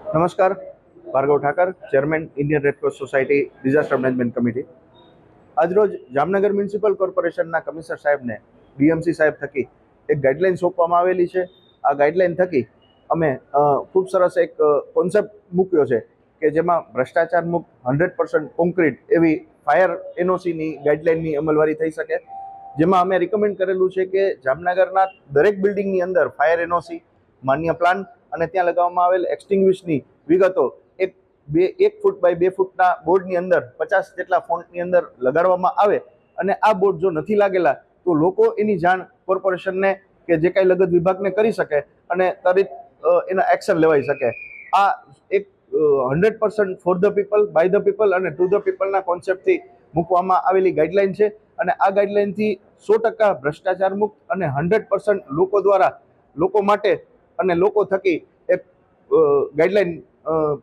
નમસ્કાર, Bhargav Thakar, chairman Indian red cross society disaster management committee. આજરોજ Jamnagar municipal કોર્પોરેશનના commissioner સાહેબને ડીએમસી સાહેબ થકી એક ગાઈડલાઇન સોંપવામાં આવેલી છે. આ ગાઈડલાઇન થકી અમે ખૂબ સરસ એક કોન્સેપ્ટ મૂક્યો છે કે જેમાં ભ્રષ્ટાચાર મુક્ત હંડ્રેડ પર્સન્ટ કોન્ક્રીટ એવી ફાયર એનઓસીની ગાઈડલાઇનની અમલવારી થઈ શકે. જેમાં અમે રિકમેન્ડ કરેલું છે કે જામનગરના દરેક બિલ્ડિંગની અંદર ફાયર એનઓસી, માન્ય પ્લાન અને ત્યાં લગાવવામાં આવેલ એક્સટિંગ્વિશની વિગતો એક બે, એક ફૂટ બાય બે ફૂટના બોર્ડની અંદર, પચાસ જેટલા ફોન્ટની અંદર લગાડવામાં આવે અને આ બોર્ડ જો નથી લાગેલા, તો લોકો એની જાણ કોર્પોરેશનને કે જે કાંઈ લગત વિભાગને કરી શકે અને ત્વરિત એના એક્શન લેવાઈ શકે. આ એક hundred percent for the people by the people અને ટુ ધ પીપલના કોન્સેપ્ટથી મૂકવામાં આવેલી ગાઈડલાઇન છે અને આ ગાઈડલાઇનથી સો ટકા ભ્રષ્ટાચાર મુક્ત અને હંડ્રેડ પર્સન્ટ લોકો દ્વારા, લોકો માટે અને લોકો થકી એક ગાઈડલાઇન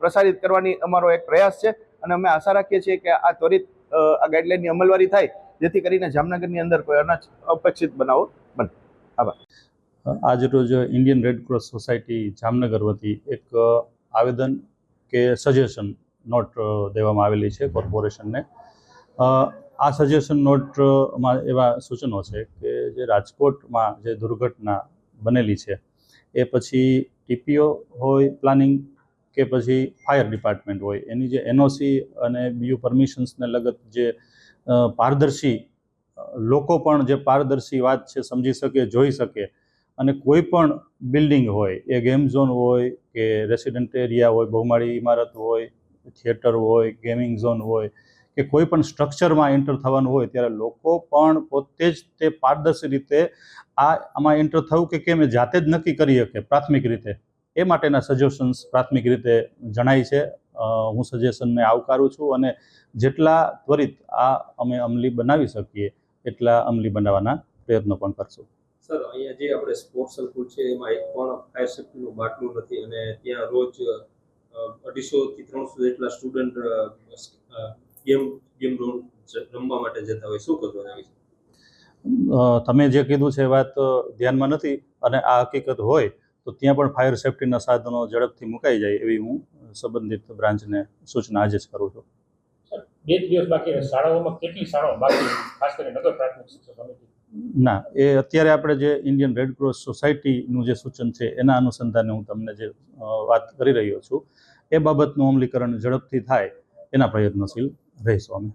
પ્રસારિત કરવાની અમારો એક પ્રયાસ છે. અને અમે આશા રાખીએ છીએ કે આ ત્વરિત આ ગાઈડલાઇનની અમલવારી થાય, જેથી કરીને જામનગરની અંદર કોઈ અનાજ અપેક્ષિત બનાવો બને. આજરોજ Indian red cross society Jamnagar વતી એક આવેદન કે સજેશન નોટ દેવામાં આવેલી છે કોર્પોરેશનને આ સજેશન નોટમાં એવા સૂચનો છે કે જે રાજકોટમાં જે દુર્ઘટના બનેલી છે એ પછી ટીપીઓ હોય, પ્લાનિંગ કે પછી ફાયર ડિપાર્ટમેન્ટ હોય. એની જે એનઓસી અને બીયુ પરમિશન્સને લગત જે પારદર્શી લોકો પણ જે પારદર્શી વાત છે સમજી શકે, જોઈ શકે. અને કોઈ પણ બિલ્ડિંગ હોય, એ ગેમ ઝોન હોય કે રેસિડેન્ટ એરિયા હોય, બહુમાળી ઇમારત હોય, થિયેટર હોય, ગેમિંગ ઝોન હોય કે કોઈ પણ સ્ટ્રક્ચરમાં એન્ટર થવાનું હોય ત્યારે લોકો પણ પોતે જ તે પારદર્શી રીતે આ આમાં એન્ટર થવું કે કેમ જાતે જ નક્કી કરી શકે પ્રાથમિક રીતે. એ માટેના સજેશન્સ પ્રાથમિક રીતે જણાય છે. હું સજેશનને આવકારું છું અને જેટલા ત્વરિત આ અમે અમલી બનાવી શકીએ એટલા અમલી બનાવવાના પ્રયત્નો પણ કરશું. સર, અહીંયા જે આપણે સ્પોર્ટ્સ સંકુલ છે એમાં એક પણ ફાયર સેફ્ટીનું બાટલું નથી અને ત્યાં રોજ અઢીસો થી ત્રણસો જેટલા સ્ટુડન્ટ રમવા માટે જતા હોય શું કરવું એના વિશે? તમે જે કીધું છે વાત ધ્યાનમાં નથી અને આ હકીકત હોય તો ત્યાં પણ ફાયર સેફ્ટીના સાધનો ઝડપથી મુકાઈ જાય એવી હું સંબંધિત બ્રાન્ચને સૂચના આજે જ કરું છું. બે દિવસ બાકી શાળાઓમાં કેટલી શાળાઓ બાકી ખાસ કરીને નગર પ્રાથમિક શિક્ષણ સમિતિ. ના એ અત્યારે આપણે જે ઇન્ડિયન રેડ ક્રોસ સોસાયટીનું જે સૂચન છે એના અનુસંધાને હું તમને જે વાત કરી રહ્યો છું એ બાબતનું અમલીકરણ ઝડપથી થાય એના પ્રયત્નશીલ રહીશું અમે.